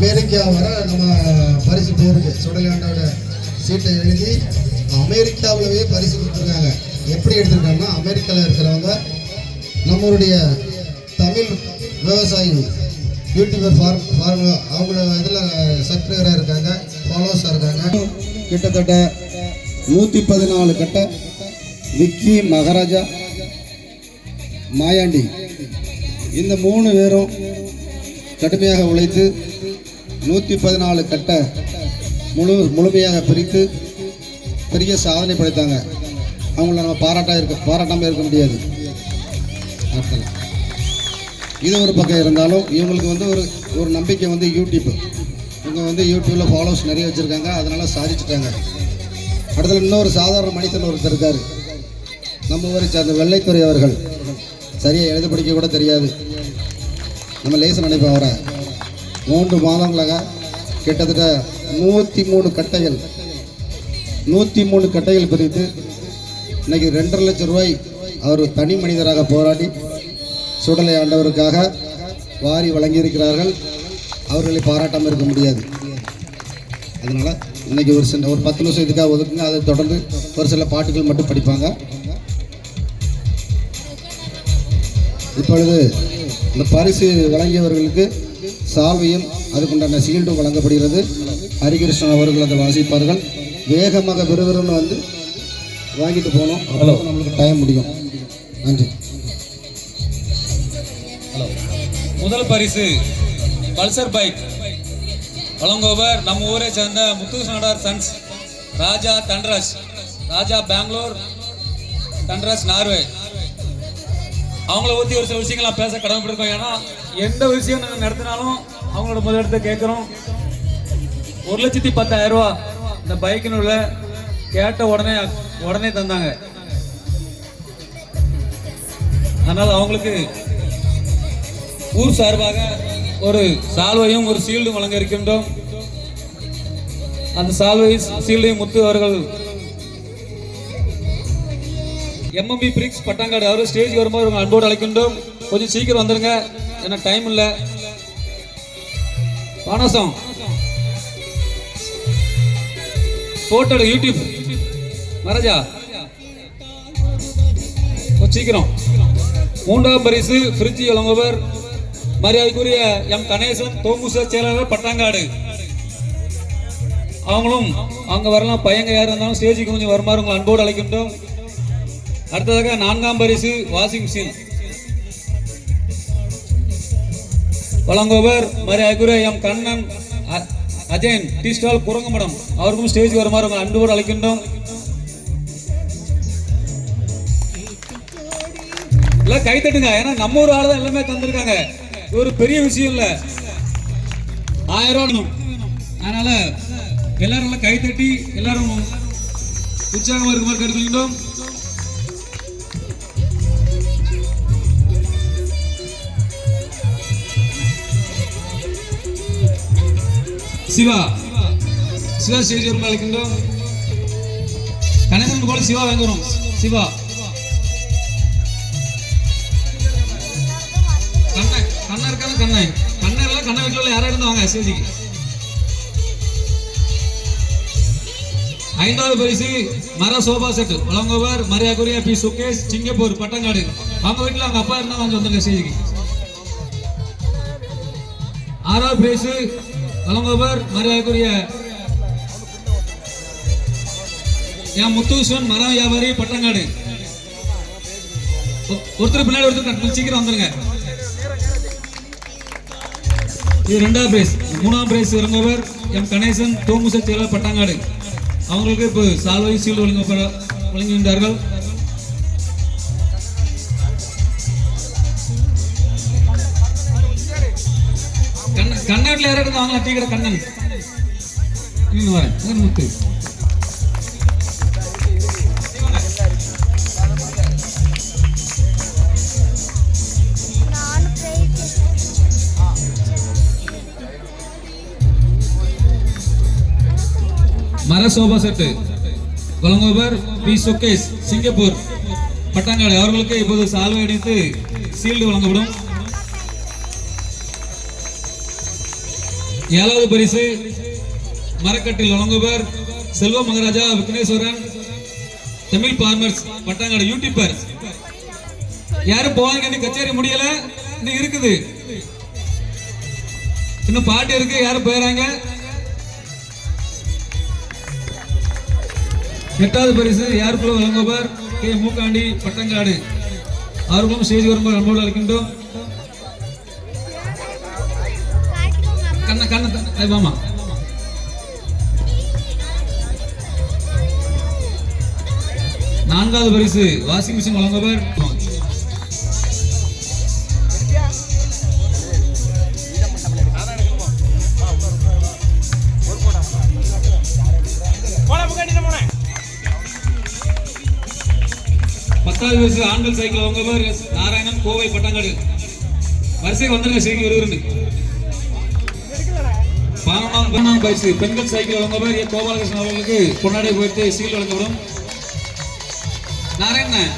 America வர நம்ம பரிசு போயிருக்கு சுடலாண்டோட சீட்டை எழுதி அமெரிக்காவிலவே பரிசு கொடுத்துருக்காங்க. எப்படி எடுத்திருக்காங்கன்னா அமெரிக்காவில் இருக்கிறவங்க நம்மளுடைய தமிழ் விவசாயி யூடியூபர் ஃபார்ம் ஃபார்ம் அவங்கள இதில் சப்ஸ்கிரைபராக இருக்காங்க ஃபாலோவர்ஸாக இருக்காங்க. கிட்டத்தட்ட நூற்றி பதினாலு கட்ட விக்கி மகாராஜா மாயாண்டி இந்த மூணு பேரும் கடுமையாக உழைத்து நூற்றி பதினாலு கட்ட முழு முழுமையாக பிரித்து பெரிய சாதனை படைத்தாங்க. அவங்கள நம்ம பாராட்டாக இருக்க பாராட்டாமல் இருக்க முடியாது. இது ஒரு பக்கம் இருந்தாலும் இவங்களுக்கு வந்து ஒரு ஒரு நம்பிக்கை வந்து யூடியூப் இவங்க வந்து யூடியூப்பில் ஃபாலோவர்ஸ் நிறைய வச்சுருக்காங்க. அதனால் சாதிச்சுட்டாங்க. அடுத்தது இன்னொரு சாதாரண மனிதன் ஒருத்தர் இருக்கார். நம்ம ஊரை சார்ந்த வெள்ளைத்துறை அவர்கள். சரியாக எழுத படிக்க கூட தெரியாது. நம்ம லேசன் நினைப்போம் அவரை. மூன்று மாதங்களாக கிட்டத்தட்ட நூற்றி மூணு கட்டைகள் நூற்றி மூணு கட்டைகள் பிரித்து இன்னைக்கு ரெண்டரை லட்சம் ரூபாய் அவர் தனி மனிதராக போராடி சுடலை ஆண்டவருக்காக வாரி வழங்கியிருக்கிறார்கள். அவர்களை பாராட்டாமல் இருக்க முடியாது. அதனால் இன்னைக்கு ஒரு சின்ன ஒரு பத்து நிமிஷம் இதுக்காக ஒதுக்குங்க. அதை தொடர்ந்து ஒரு சில பாட்டுகள் மட்டும் படிப்பாங்க. இப்பொழுது இந்த பரிசு வழங்கியவர்களுக்கு சால்வையும் அதுக்குண்டான சீல்டும் வழங்கப்படுகிறது. ஹரிகிருஷ்ணன் அவர்கள் அதை வாசிப்பார்கள். வேகமாக விறுவிறுன்னு வந்து வாங்கிட்டு போகணும் அப்போ நம்மளுக்கு டைம் முடியும். நன்றி. முதல் பரிசு பல்சர் பைக். வழங்குபவர் நம்ம ஊரை சேர்ந்த முத்துசாடார் சன்ஸ் ராஜா தன்ராஜ். ராஜா பெங்களூர் தன்ராஜ் நார்வே. அவங்கள பற்றி ஒரு சில விஷயங்கள் நான் பேச கடமைப்பட்டிருக்கோம். ஏன்னா எந்த விஷயம் நாங்கள் நடத்தினாலும் அவங்களோட முதலிடத்தை கேட்குறோம். ஒரு லட்சத்தி பத்தாயிரம் ரூபா இந்த பைக்கினுள்ள கேட்ட உடனே உடனே தந்தாங்க. அதனால் அவங்களுக்கு ஊர் சார்பாக ஒரு சால்வையும் ஒரு சீல்டும் வழங்க இருக்கின்றோம். அந்த சால்வை சீல்டையும் முத்து அவர்கள் எம்எம்பி பிரிக்ஸ் பட்டாங்காடு அவர் ஸ்டேஜ் வரும்போது அன்போடு அழைக்கின்றோம். கொஞ்சம் சீக்கிரம் வந்துருங்க. ஏன்னா டைம் இல்லை. பானசம் போட்டோ யூடியூப் மராஜா. கொஞ்சம் சீக்கிரம். மூன்றாம் பரிசு ஃப்ரிட்ஜ் வழங்குவர் மரியாதைக்குரிய எம் கணேசன் தோங்குச செயலாளர் பட்டாங்காடு. அவங்களும் அங்க வரலாம். பையங்க யார் இருந்தாலும் ஸ்டேஜுக்கு கொஞ்சம் வருமாறு உங்களை அன்போடு அழைக்கின்றோம். அடுத்ததாக நான்காம் பரிசு வாஷிங் மிஷின் வழங்குவர் மரியாதைக்குரிய எம். கண்ணன் அ- அஜயன் டீ ஸ்டால் குரங்கமடம் அவருக்கும் ஸ்டேஜ் வருமாறு உங்கள் அன்போடு அழைக்கின்றோம். எல்லாம் கை தட்டுங்க. ஏன்னா நம்ம ஒரு ஆள் தான் எல்லாமே தந்திருக்காங்க. இது ஒரு பெரிய விஷயம் இல்ல. ஆயிரம் ரூபா அதனால எல்லாரும் கை தட்டி எல்லாரும் உற்சாகமா இருக்குமாறு கேட்டுக்கொள்கின்றோம் சிவா. சிவா ஸ்டேஜ் வருமா அழைக்கின்றோம் கணேசன் போல சிவா வாங்குறோம் சிவா. கண்ணன் கண்ணன் இருக்கான? கண்ணன் கண்ணன் எல்லாம் கண்ணன் வீட்டுல உள்ள யாரா இருந்தாங்க சிவஜிக்கு ஐந்தாவது பரிசு மர சோபா செட் வழங்குவர் மரியாதைக்குரிய பி. சுகேஷ் சிங்கப்பூர் பட்டங்காடு. அவங்க வீட்டுல அவங்க அப்பா இருந்தா வாங்க வந்துருங்க ஸ்டேஜுக்கு ஆறாவது பிரைஸ் வழங்குவர் மரியாதைக்குரிய என் முத்துசுவன் மர வியாபாரி பட்டங்காடு ஒருத்தர் பின்னாடி ஒருத்தர் சீக்கிரம் வந்துருங்க. இது ரெண்டாவது பிரைஸ் மூணாம் பிரைஸ் இறங்குவர் எம் கணேசன் தோமுச செயலர் பட்டாங்காடு. அவங்களுக்கு இப்போ சால்வை சீல்டு வழங்க வழங்குகின்றார்கள் கண்ணாட்டில் கண்ணாட்டில் யாராவது வாங்கலாம் டீ கடை கண்ணன். இன்னும் வரேன். முத்து. மர சோபா செட்டு. வழங்குவர் பி. சுகேஷ் சிங்கப்பூர். பட்டாங்காடு அவர்களுக்கு இப்போது சால்வை அடித்து சீல்டு வழங்கப்படும். ஏழாவது பரிசு மரக்கட்டில் வழங்குவர் செல்வ மகாராஜா விக்னேஸ்வரன். தமிழ் பார்மர்ஸ் பட்டாங்காடு யூடியூபர் யாரும் போவாங்க இன்னும் கச்சேரி முடியல இன்னும் இருக்குது. இன்னும் பாட்டு இருக்கு யாரும் போயிடறாங்க எட்டாவது பரிசு யாருக்குள்ள வழங்குவர் கே மூக்காண்டி பட்டங்காடு. ஆர்வம் செய்தி வரும்போது அன்போடு அழைக்கின்றோம். கண்ண மாமா நான்காவது பரிசு வாஷிங் மிஷின் வழங்குவர் பத்தாவது பரிசு ஆண்கள் சைக்கிள் வழங்குவர் எஸ். நாராயணன் கோவை பட்டங்காடு வரிசை வந்துருங்க சைக்கிள் வருகிறது பதினொன்றாம் பதினொன்றாம் பரிசு பெண்கள் சைக்கிள் வழங்குவர் ஏ. கோபாலகிருஷ்ணன் அவர்களுக்கு கொண்டாடி போயிட்டு சீல் வழங்கப்படும். நாராயணன்.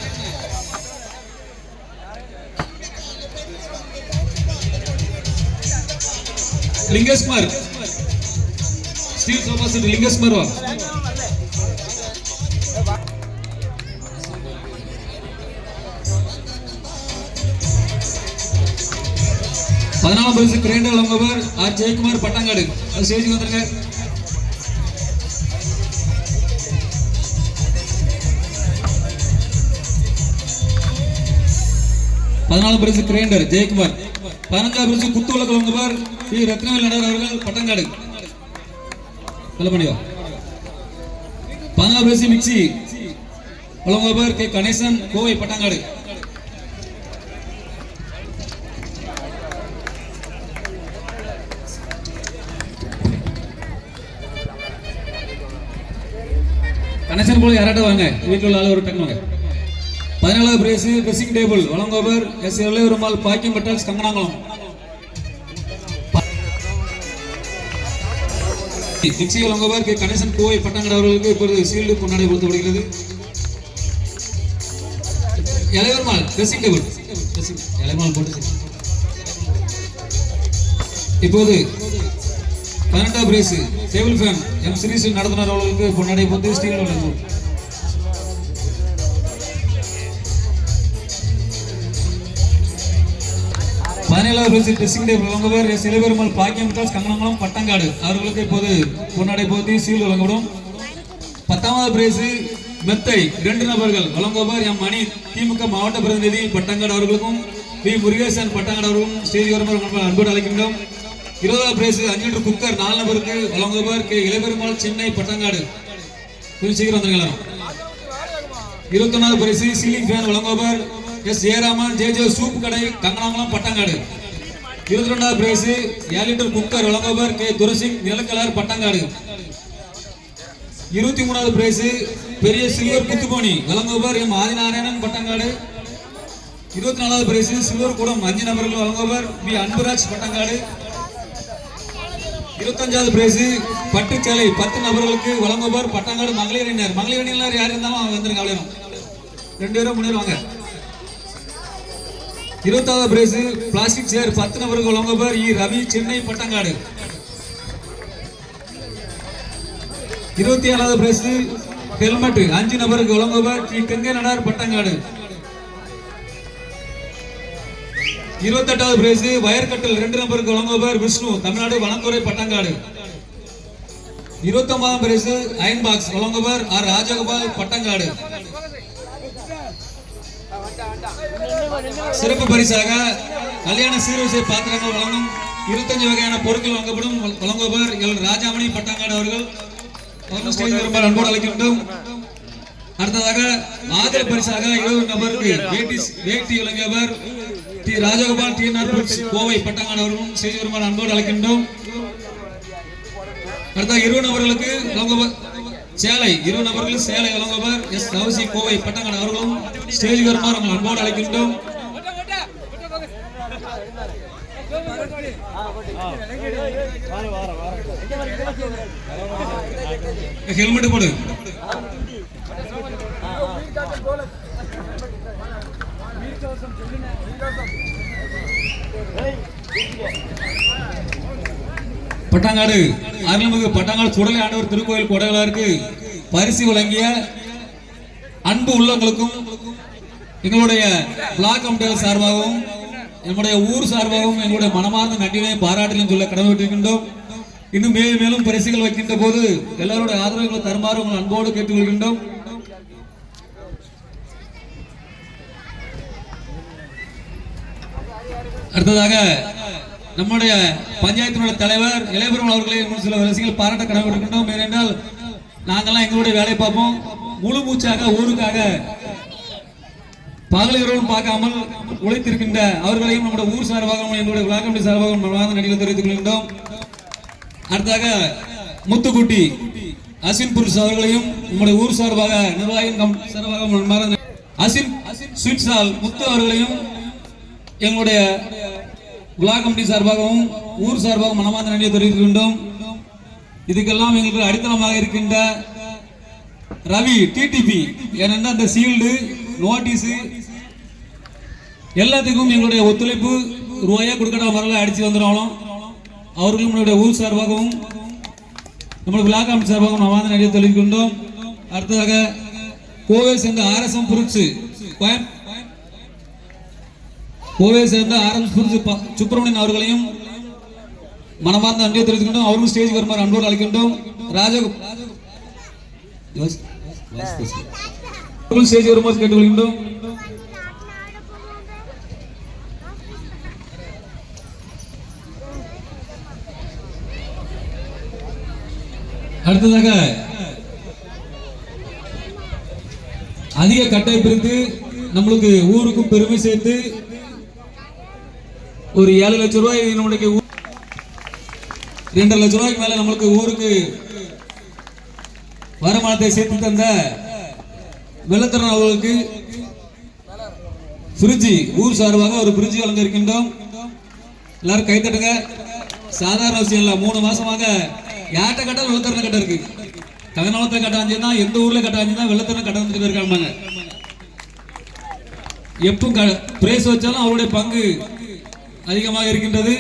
லிங்கஸ்மர் ஸ்டீல் சோஃபா லிங்கஸ்மர் வா. பதினாலாம் பரிசு கிரைண்டர் வழங்குவர் ஆர். ஜெயக்குமார் பட்டாங்காடு. அது ஸ்டேஜுக்கு வந்துருங்க. பதினாலாம் பரிசு கிரைண்டர் ஜெயக்குமார். பதினஞ்சாம் பரிசு குத்து விளக்கு வழங்குவர் பி. ரத்னவேல் நடர் அவர்கள் பட்டங்காடு. நல்லபடியா பதினாலு பரிசு மிக்சி. வழங்குவர் கே. கணேசன் கோவை பட்டாங்காடு. போல யாராட்ட வாங்க? வீட்டில் உள்ள ஆள் ஒரு டக்கு வாங்க. பதினாலாவது பிரைஸ் ட்ரெஸ்ஸிங் டேபிள் வழங்குவர் எஸ். எல்லையுருமால் பாக்கியம் பட்டால் கங்கனாங்குளம் மிக்சி வழங்குவர் கே. கணேசன் கோவை பட்டாங்கட அவர்களுக்கு இப்பொழுது சீல்டு கொண்டாடி கொடுக்கப்படுகிறது இளையவர்மால் ட்ரெஸ்ஸிங் டேபிள் இளையமால் போட்டு இப்போது பதினெட்டாவது பிரைஸ் டேபிள் ஃபேன் எம் சிரீஸ் நடத்துனர் அவர்களுக்கு பொன்னாடை போட்டு ஸ்டீல் வழங்கும் பதினேழாவது பிரைஸ் ட்ரெஸ்ஸிங் டேபிள் வழங்குவர் எஸ் இளபெருமாள் பாக்கியம் விட்டாஸ் கங்கனங்குளம் பட்டங்காடு. அவர்களுக்கு இப்போது பொன்னாடை போத்தி சீல் வழங்கப்படும் பத்தாமது பிரைஸு மெத்தை இரண்டு நபர்கள் வழங்குவர் எம் மணி திமுக மாவட்ட பிரதிநிதி பட்டங்காடு அவர்களுக்கும் பி முருகேசன் பட்டங்காடு அவர்களுக்கும் ஸ்டேஜ் வருமாறு அன்போடு அழைக்கின்றோம். இருபதாவது பிரைஸ் அஞ்சு லிட்டர் குக்கர் நாலு நபருக்கு வழங்குவர் கே. இளபெருமாள் சென்னை பட்டங்காடு. கொஞ்சம் சீக்கிரம் வந்துருங்க எல்லாரும். இருபத்தொன்னாவது பரிசு சீலிங் ஃபேன் வழங்குபவர் எஸ். ஏராமன் ஜே. ஜே. சூப் கடை கங்கனாங்குளம் பட்டங்காடு. இருபத்தி ரெண்டாவது பிரைஸ் ஏழு லிட்டர் குக்கர் வழங்குபவர் கே. துரசிங் நிலக்கலர் பட்டங்காடு. இருபத்தி மூணாவது பிரைஸு பெரிய சில்வர் குத்துப்பாணி வழங்குபவர் எம். ஆதிநாராயணன் பட்டங்காடு. இருபத்தி நாலாவது பிரைஸு சில்வர் கூடம் அஞ்சு நபர்கள் வழங்குபவர் பி. அன்புராஜ் பட்டங்காடு. இருபத்தஞ்சாவது பிரைஸ் பட்டு சேலை பத்து நபர்களுக்கு வழங்குவர் பட்டங்காடு மகளிர் அணியினர். மகளிர் அணியினர் யார் இருந்தாலும் அவங்க வந்துருங்க அவ்வளோ ரெண்டு பேரும் மூணு வாங்க. இருபத்தாவது பிரைஸ் பிளாஸ்டிக் சேர் பத்து நபருக்கு வழங்குவர் இ. ரவி சென்னை பட்டங்காடு. இருபத்தி ஏழாவது பிரைஸ் ஹெல்மெட் அஞ்சு நபருக்கு வழங்குவர் டி. கங்கை நடார் பட்டங்காடு. இருபத்தெட்டாவது பிரைஸ் வயர்கட்டல் ரெண்டு நபருக்கு வழங்குபவர் விஷ்ணு தமிழ்நாடு வனத்துறை பட்டங்காடு. இருபத்தி ஒன்பதாம் பிரைஸ் அயன் பாக்ஸ் வழங்குபவர் ஆர் ராஜகோபால் பட்டங்காடு. சிறப்பு பரிசாக கல்யாண சீர்வரிசை பாத்திரங்கள் வழங்கும் இருபத்தஞ்சு வகையான பொருட்கள் வழங்கப்படும். வழங்குபவர் எல். ராஜாமணி பட்டங்காடு அவர்கள். அவர்கள் ஸ்டேஜ் வருமாறு அன்போடு அழைக்கின்றோம் அடுத்ததாக ஆதரவு பரிசாக இருபது நபருக்கு வேட்டி வேட்டி வழங்கியவர் T Rajagopal T N Kovai Pattangadu அவர்களும் ஸ்டேஜ் அன்போடு அழைக்கின்றோம். அடுத்த இரு நபர்களுக்கு வழங்குவர் சேலை இரு நபர்கள் சேலை வழங்குவர் எஸ் கௌசி கோவை பட்டங்கான அவர்களும் ஸ்டேஜ் வருமாறு உங்கள் அன்போடு அழைக்கின்றோம். ஹெல்மெட் போடு. பட்டாங்காடு அருள்மிகு பட்டாங்காடு சுடலை ஆண்டவர் திருக்கோயில் கொடைகளாருக்கு பரிசு வழங்கிய அன்பு உள்ளங்களுக்கும் எங்களுடைய பிளாக் கமிட்டிகள் சார்பாகவும் நம்முடைய ஊர் சார்பாகவும் எங்களுடைய மனமார்ந்த நன்றினை பாராட்டிலையும் சொல்ல கடமைப்பட்டிருக்கின்றோம். இன்னும் மேலும் மேலும் பரிசுகள் வைக்கின்ற போது எல்லாருடைய ஆதரவுகளை தருமாறு உங்கள் அன்போடு கேட்டுக்கொள்கின்றோம். அடுத்ததாக நம்முடைய பஞ்சாயத்தினுடைய தலைவர் இளையபெருமாள் அவர்களை இன்னும் சில ரசிகள் பாராட்ட கடமைப்பட்டிருக்கின்றோம் ஏனென்றால் நாங்கெல்லாம் எங்களுடைய வேலையை பார்ப்போம். முழு மூச்சாக ஊருக்காக பகல் இரவும் பார்க்காமல் உழைத்திருக்கின்ற அவர்களையும் நம்முடைய ஊர் சார்பாகவும் எங்களுடைய விழா சார்பாக சார்பாகவும் மனமார்ந்த நடிகளை தெரிவித்துக் கொள்கின்றோம். அடுத்ததாக முத்துக்குட்டி அசின் புருஷ் அவர்களையும் நம்முடைய ஊர் சார்பாக நிர்வாகம் சார்பாக மனமார்ந்த அசின் ஸ்வீட் ஸ்டால் முத்து அவர்களையும் எங்களுடைய விழா கமிட்டி சார்பாகவும் ஊர் சார்பாகவும் மனமார்ந்த நன்றியை தெரிவித்துக் இதுக்கெல்லாம் எங்களுக்கு அடித்தளமாக இருக்கின்ற ரவி டிடிபி ஏனென்றால் அந்த சீல்டு நோட்டீஸு எல்லாத்துக்கும் எங்களுடைய ஒத்துழைப்பு ரூபாயாக கொடுக்கற வரல அடித்து வந்துடும் அவர்களும் நம்மளுடைய ஊர் சார்பாகவும் நம்மளுடைய பிளாக் கமிட்டி சார்பாகவும் நம்ம நிறைய தெரிவிக்கின்றோம் அடுத்ததாக கோவை சேர்ந்த ஆர்எஸ்எம் புரிச்சு கோயம் கோவை சேர்ந்த ஆர்எஸ் சுப்பிரமணியன் அவர்களையும் மனமார்ந்த அன்பை தெரிவித்துக்கின்றோம் அவரும் ஸ்டேஜ் வருமாறு அன்போடு அழைக்கின்றோம். ராஜ ஸ்டேஜ் வருமாறு கேட்டுக்கொள்கின்றோம். அடுத்ததாக அதிக கட்டை பிரித்து நம்மளுக்கு ஊருக்கும் பெருமை சேர்த்து ஒரு ஏழு லட்சம் ரூபாய் நம்மளுக்கு ரெண்டரை லட்ச ரூபாய்க்கு மேல நம்மளுக்கு ஊருக்கு வருமானத்தை சேர்த்து தந்த வெள்ளத்தரன் அவர்களுக்கு ஃப்ரிட்ஜி ஊர் சார்பாக ஒரு பிரிட்ஜி வழங்க இருக்கின்றோம் எல்லாரும் கைத்தட்டுங்க சாதாரண விஷயம் இல்லை. மூணு மாசமாக யார்கிட்ட கட்ட வெள்ளத்தரன கட்ட இருக்கு. கதநாளத்தில் கட்ட எந்த ஊர்ல கட்ட அஞ்சுனா கட்ட வந்துட்டு இருக்காங்க எப்பவும் பிரேஸ் வச்சாலும் அவருடைய பங்கு அதிகமாக இருக்கின்றது.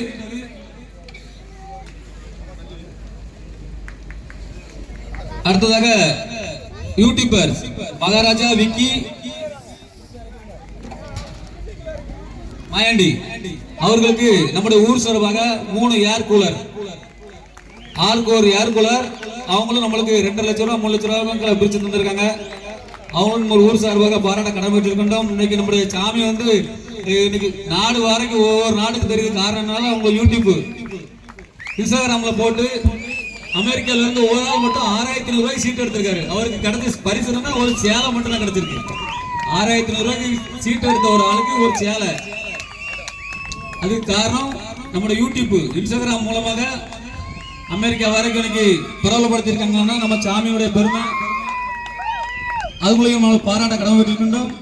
அடுத்ததாக யூடியூபர் மகாராஜா விக்கி. மாயாண்டி அவர்களுக்கு நம்முடைய ஊர் சார்பாக மூணு ஏர் கூலர். ஆளுக்கு ஒரு ஏர் கூலர். அவங்களும் நம்மளுக்கு ரெண்டு லட்ச ரூபா மூணு லட்ச ரூபாய் பிரிச்சு தந்திருக்காங்க. அவங்களும் நம்ம ஊர் சார்பாக பாராட்ட கடமைப்பட்டிருக்கின்றோம். இன்னைக்கு நம்முடைய சாமி வந்து இன்னைக்கு நாடு வரைக்கும் ஒவ்வொரு நாடுக்கு தெரியுது காரணம்னால அவங்க யூடியூப் இன்ஸ்டாகிராம்ல போட்டு அமெரிக்கால இருந்து ஒரு ஆள் மட்டும் ஆறாயிரத்தி நூறு ரூபாய்க்கு சீட் எடுத்திருக்காரு. அவருக்கு கிடைச்ச பரிசுனா ஒரு சேலை மட்டும் தான் கிடைச்சிருக்கு. ஆறாயிரத்தி நூறு ரூபாய்க்கு சீட் எடுத்த ஒரு ஆளுக்கு ஒரு சேலை. அதுக்கு காரணம் நம்மளோட யூடியூப் இன்ஸ்டாகிராம் மூலமாக அமெரிக்கா வரைக்கும் இன்னைக்கு பிரபலப்படுத்தியிருக்காங்கன்னா நம்ம சாமியுடைய பெருமை. அது நம்ம பாராட்ட கடமைப்பட்டிருக்கின்றோம்.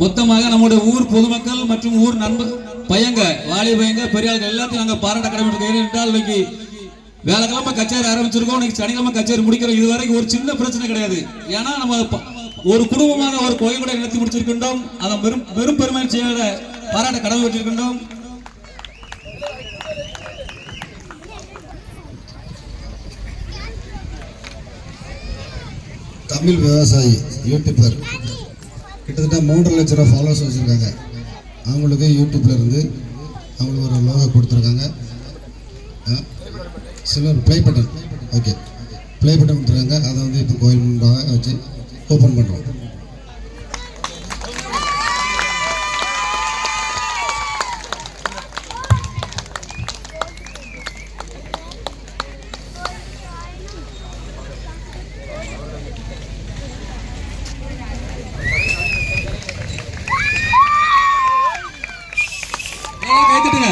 மொத்தமாக நம்முடைய ஊர் பொதுமக்கள் மற்றும் ஊர் நண்பர் பையங்க வாலி பையங்க பெரியார்கள் எல்லாத்தையும் நாங்கள் பாராட்ட கடமைப்பட்டிருக்கோம். என்றால் இன்னைக்கு வேலைக்கிழமை கச்சேரி ஆரம்பிச்சிருக்கோம். இன்னைக்கு சனிக்கிழமை கச்சேரி முடிக்கிறோம். இது வரைக்கும் ஒரு சின்ன பிரச்சனை கிடையாது. ஏன்னா நம்ம ஒரு குடும்பமாக ஒரு கோயில் கூட நடத்தி முடிச்சிருக்கின்றோம். அதை வெறும் வெறும் பெருமை செய்யாத பாராட்ட கடமை பெற்றிருக்கின்றோம் தமிழ் விவசாயி யூடியூபர். கிட்டத்தட்ட மூன்றரை லட்ச ரூபா ஃபாலோவர்ஸ் வச்சுருக்காங்க. அவங்களுக்கு யூடியூப்பில் இருந்து அவங்களுக்கு ஒரு லோகோ கொடுத்துருக்காங்க. சிலர் play button okay play button கொடுத்துருக்காங்க. அதை வந்து இப்போ கோயில் முன்பாக வச்சு ஓப்பன் பண்ணுறோம் எல்லாம் கை தட்டுங்க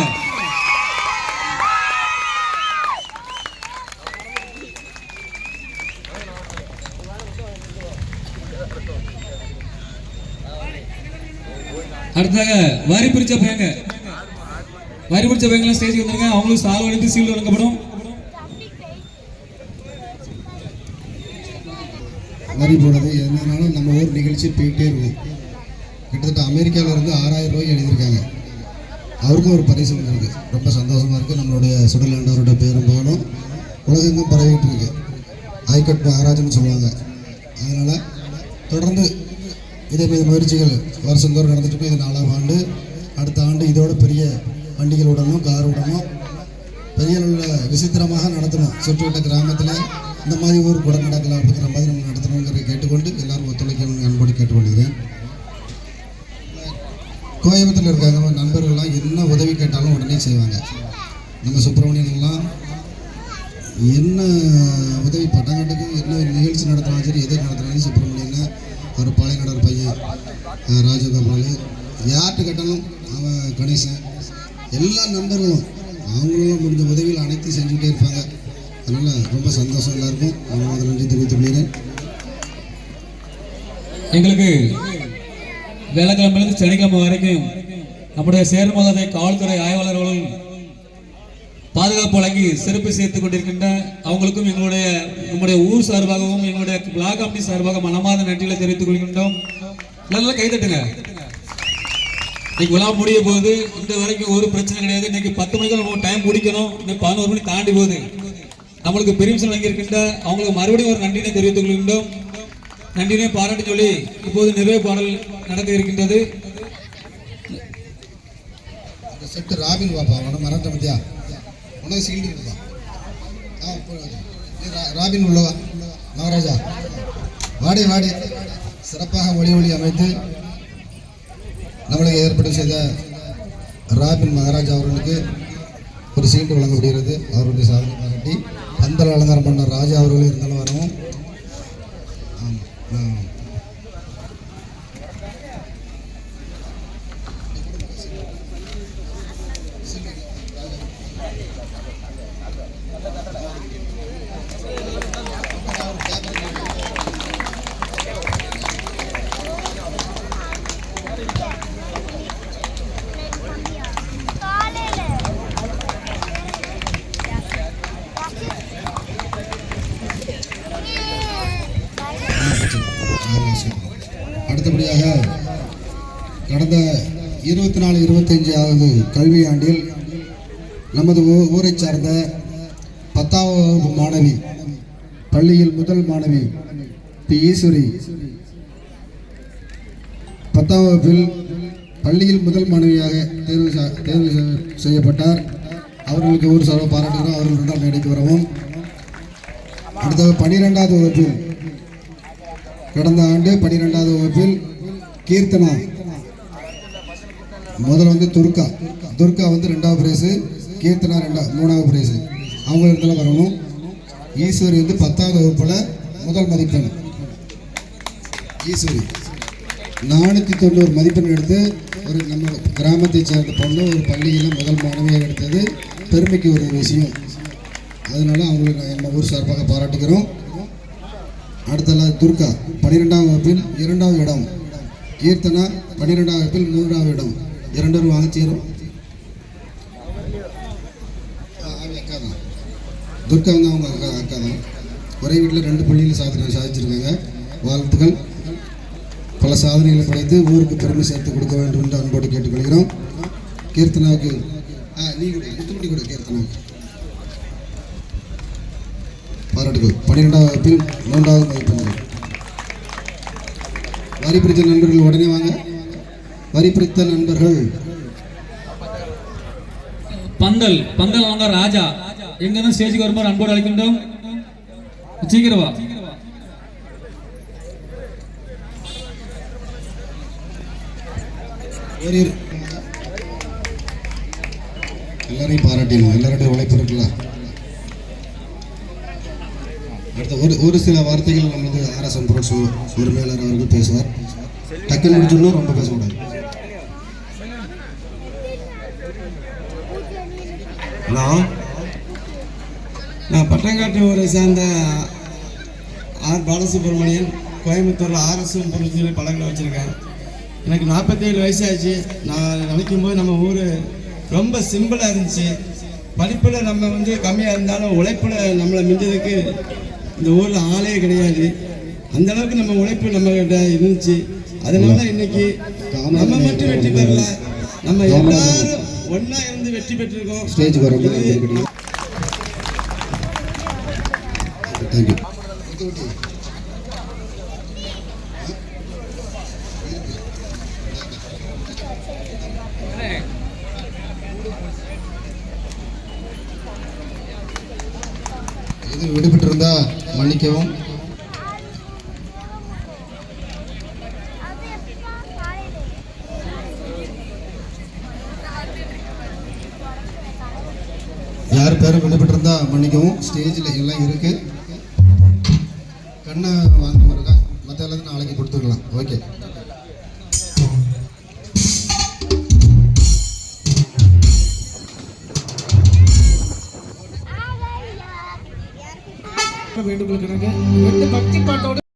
அடுத்ததாக வரி பிரிச்ச பையங்க. வரி பிரிச்ச பையங்களாம் ஸ்டேஜ் வந்துருங்க அவங்களும் சால் அடித்து சீல் வழங்கப்படும் வரி போடுறது என்னன்னாலும் நம்ம ஊர் நிகழ்ச்சி போயிட்டே இருக்கும். கிட்டத்தட்ட அமெரிக்காவில் இருந்து ஆறாயிரம் ரூபாய் எழுதியிருக்காங்க. அவருக்கும் ஒரு பரிசு இருக்குது ரொம்ப சந்தோஷமாக இருக்குது நம்மளுடைய சுடலாண்டவரோட பேரும் புகழும். உலகெங்கும் பரவிட்டு இருக்கு. ஐகட் மகாராஜன்னு சொல்லுவாங்க. அதனால் தொடர்ந்து இதே மாதிரி முயற்சிகள் வருஷந்தோறும் நடந்துட்டு இருக்கு. இது நாலாம் ஆண்டு. அடுத்த ஆண்டு இதோட பெரிய வண்டிகளுடனும் காருடனும் பெரிய விசித்திரமாக நடத்தணும். சுற்றுவட்ட கிராமத்தில் இந்த மாதிரி ஊர் கூட நடக்கலாம் அப்படிங்கிற மாதிரி நம்ம நடத்தணுங்கிறத கேட்டுக்கொண்டு எல்லாரும் ஒத்துழைக்கணும்னு அன்போடு கேட்டுக்கொள்கிறேன். கோயம்புத்தூரில் இருக்காங்க நண்பர்கள்லாம் என்ன உதவி கேட்டாலும் உடனே செய்வாங்க. நம்ம சுப்பிரமணியன்லாம் என்ன உதவி பட்டங்காட்டுக்கு என்ன நிகழ்ச்சி நடத்தினாலும் சரி எது நடத்தினாலும் சுப்பிரமணியன் அவர் பழைய ராஜகோபால் யார்கிட்ட கேட்டாலும் அவன் கணேசன் எல்லா நண்பர்களும் அவங்களும் முடிஞ்ச உதவிகள் அனைத்தையும் செஞ்சுக்கிட்டே இருப்பாங்க. அதனால் ரொம்ப சந்தோஷம் எல்லாருக்கும். நான் நன்றி தெரிவித்துக் கொள்கிறேன். எங்களுக்கு வேலைக்கிழமையிலிருந்து சனிக்கிழமை வரைக்கும் நம்முடைய சேர்மகதை காவல்துறை ஆய்வாளர்களும் பாதுகாப்பு வழங்கி சிறப்பு சேர்த்துக் கொண்டிருக்கின்ற அவங்களுக்கும் எங்களுடைய நம்முடைய ஊர் சார்பாகவும் எங்களுடைய பிளாக் கமிட்டி சார்பாக மனமார்ந்த நன்றிகளை தெரிவித்துக் கொள்கின்றோம். நல்லா கைதட்டுங்க இன்னைக்கு விழா முடிய போகுது. இந்த வரைக்கும் ஒரு பிரச்சனை கிடையாது. இன்னைக்கு பத்து மணிக்கு நம்ம டைம் முடிக்கணும். இன்னைக்கு பதினோரு மணி தாண்டி போகுது. நம்மளுக்கு பெருமிஷன் வாங்கியிருக்கின்ற அவங்களுக்கு மறுபடியும் ஒரு நன்றினை தெரிவித்துக் கொள்கின்றோம். நன்றினை பாராட்டி சொல்லி இப்போது நிறைவு பாடல் நடக்க இருக்கின்றது. செட்டு ராபின் பாப்பா உனக்கு மறந்த மத்தியா உனக்கு சீல்டு இருக்குதா ஆ ராபின் உள்ளவா? மகாராஜா வாடி வாடி. சிறப்பாக ஒளி ஒளி அமைத்து நம்மளுக்கு ஏற்பாடு செய்த ராபின் மகாராஜா அவர்களுக்கு ஒரு சீட்டு வழங்கப்படுகிறது. அவருடைய சாதனை பாராட்டி பந்தல் அலங்காரம் பண்ண ராஜா அவர்களும் இருந்தாலும் வரவும். ஆமாம் ஆ. அடுத்தபடியாக கடந்த இருபத்தி நாலு இருபத்தஞ்சாவது கல்வியாண்டில் நமது ஊரை ஊரைச் சார்ந்த பத்தாவது வகுப்பு மாணவி பள்ளியில் முதல் மாணவி பி. ஈஸ்வரி பத்தாம் வகுப்பில் பள்ளியில் முதல் மாணவியாக தேர்வு தேர்வு செய்யப்பட்டார். அவர்களுக்கு ஒரு சார்பாக பாராட்டுகிறோம். அவர்கள் இரண்டாம் மேடைக்கு வரவும். அடுத்த பனிரெண்டாவது வகுப்பில் கடந்த ஆண்டு பனிரெண்டாவது வகுப்பில் கீர்த்தனா முதல்ல வந்து துர்கா. துர்கா வந்து ரெண்டாவது பிரைஸு கீர்த்தனா ரெண்டா மூணாவது பிரைஸு அவங்க இடத்துல வரணும். ஈஸ்வரி வந்து பத்தாவது வகுப்பில் முதல் மதிப்பெண். ஈஸ்வரி. நானூற்றி தொண்ணூறு மதிப்பெண் எடுத்து ஒரு நம்ம கிராமத்தை சேர்ந்த பொண்ணு ஒரு பள்ளியில் முதல் மாணவியாக எடுத்தது. பெருமைக்கு ஒரு விஷயம். அதனால அவங்களுக்கு நான் நம்ம ஊர் சார்பாக பாராட்டுகிறோம். அடுத்ததாக துர்கா பன்னிரெண்டாம் வகுப்பில் இரண்டாவது இடம். கீர்த்தனா பன்னிரெண்டாம் வகுப்பில் மூன்றாவது இடம். இரண்டு பேரும் வாங்க சேரும் அக்கா தான். துர்கா வந்து அவங்க அக்கா அக்கா தான். ஒரே வீட்டில் ரெண்டு பள்ளியில் சாதனை சாதிச்சிருக்காங்க. வாழ்த்துக்கள். பல சாதனைகளை படைத்து ஊருக்கு பெருமை சேர்த்து கொடுக்க வேண்டும் என்று அன்போடு கேட்டுக்கொள்கிறோம். கீர்த்தனாவுக்கு ஆ நீ கூட முத்துக்குட்டி கூட கீர்த்தனாவுக்கு. பாராட்டுகள் பன்னிரெண்டாவது வகுப்பில் மூன்றாவது மதிப்பெண்கள் வரி பிடித்த நண்பர்கள் உடனே வாங்க. வரி பிடித்த நண்பர்கள். பந்தல் பந்தல் வாங்க ராஜா. எங்க இருந்து ஸ்டேஜுக்கு வரும்போது அன்போடு அழைக்கின்றோம்? சீக்கிரம் வா. ஒரு இரு- எல்லாரையும் பாராட்டிடணும் எல்லாருடைய உழைப்பு இருக்குல்ல? அடுத்த ஒரு ஒரு சில வார்த்தைகள் நமது ஆர்எஸ்எம் புரோட்ஸ் உரிமையாளர் அவர்கள் பேசுவார். டக்குன்னு முடிச்சோம்னா ரொம்ப பேசக்கூடாது. ஹலோ. நான் பட்டங்காட்டு ஊரை சேர்ந்த ஆர் பாலசுப்ரமணியன் கோயம்புத்தூரில் ஆர்எஸ்எம் பொருள் படங்களை வச்சுருக்கேன். எனக்கு நாற்பத்தேழு வயசாச்சு. நான் நினைக்கும் போது நம்ம ஊர் ரொம்ப சிம்பிளாக இருந்துச்சு. படிப்பில் நம்ம வந்து கம்மியாக இருந்தாலும் உழைப்பில் நம்மளை மிஞ்சதுக்கு இந்த ஊரில் ஆளே கிடையாது. அந்த அளவுக்கு நம்ம உழைப்பு நம்மகிட்ட இருந்துச்சு. அதனால இன்னைக்கு நம்ம மட்டும் வெற்றி பெறல. நம்ம எல்லாரும் ஒன்றா இருந்து வெற்றி பெற்றிருக்கோம். ஸ்டேஜுக்கு வரணும் தேங்க்யூ எது விடுபட்டிருந்தா மன்னிக்கவும் யார் பேரும் விடுபட்டிருந்தா மன்னிக்கவும் ஸ்டேஜில் எல்லாம் இருக்கு.